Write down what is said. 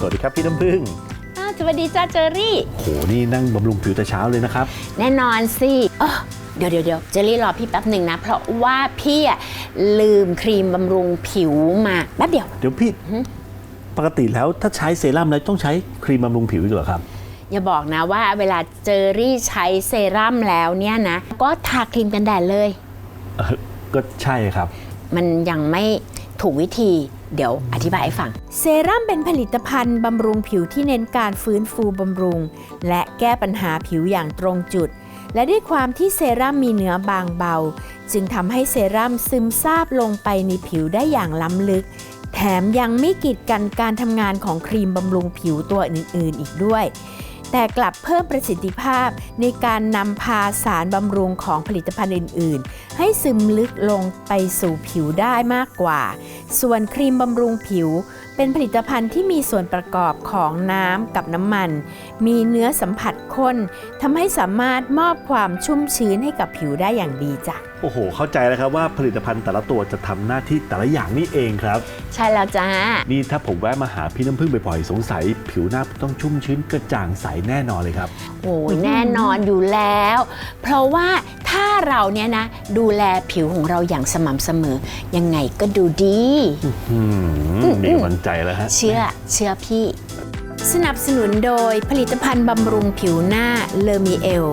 ครับพี่น้ำพึ่งอ้าวสวัสดีจ้าเจอรี่ โหนี่นั่งบำรุงผิวแต่เช้าเลยนะครับ แน่นอนสิเอ้อเดี๋ยวเดี๋ยวเดี๋ยวเจอรี่รอพี่แป๊บหนึ่งนะ เพราะว่าพี่อะลืมครีมบำรุงผิวมาแป๊บเดียว เดี๋ยวพี่ปกติแล้วถ้าใช้เซรั่มแล้วต้องใช้ครีมบำรุงผิวอีกเหรอครับ อย่าบอกนะว่าเวลาเจอรี่ใช้เซรั่มแล้วเนี่ยนะ ก็ทาครีมกันแดดเลยเออก็ใช่ครับ มันยังไม่ ถูกวิธีเดี๋ยวอธิบายให้ฟัง เซรั่มเป็นผลิตภัณฑ์บำรุงผิวที่เน้นการฟื้นฟูบำรุง และแก้ปัญหาผิวอย่างตรงจุด และด้วยความที่เซรั่มมีเนื้อบางเบา จึงทำให้เซรั่มซึมซาบลงไปในผิวได้อย่างล้ำลึก แถมยังไม่กีดกันการทำงานของครีมบำรุงผิวตัวอื่น ๆ อีกด้วย แต่กลับเพิ่มประสิทธิภาพในการนำพาสารบำรุงของผลิตภัณฑ์อื่น ๆ ให้ซึมลึกลงไปสู่ผิวได้มากกว่า ส่วนครีมบำรุงผิว เป็นผลิตภัณฑ์ที่มีส่วนประกอบของน้ำกับน้ำมัน มีเนื้อสัมผัสข้นทำให้สามารถมอบความชุ่มชื้นให้กับผิวได้อย่างดีจ้ะ โอ้โห เข้าใจแล้วครับว่าผลิตภัณฑ์แต่ละตัวจะทำหน้าที่แต่ละอย่างนี่เองครับ ใช่แล้วจ้า นี่ถ้าผมแวะมาหาพี่น้ำพึ่งบ่อยๆสงสัย ผิวหน้าต้องชุ่มชื้นกระจ่างใสแน่นอนเลยครับ โอ้ยแน่นอนอยู่แล้ว เพราะว่าถ้าเราเนี่ยนะ ดูแลผิวของเราอย่างสม่ำเสมอ ยังไงก็ดูดี อืมมีกำลังใจแล้วฮะ เชื่อเชื่อพี่ สนับสนุนโดยผลิตภัณฑ์บำรุงผิวหน้าเลอมีเอล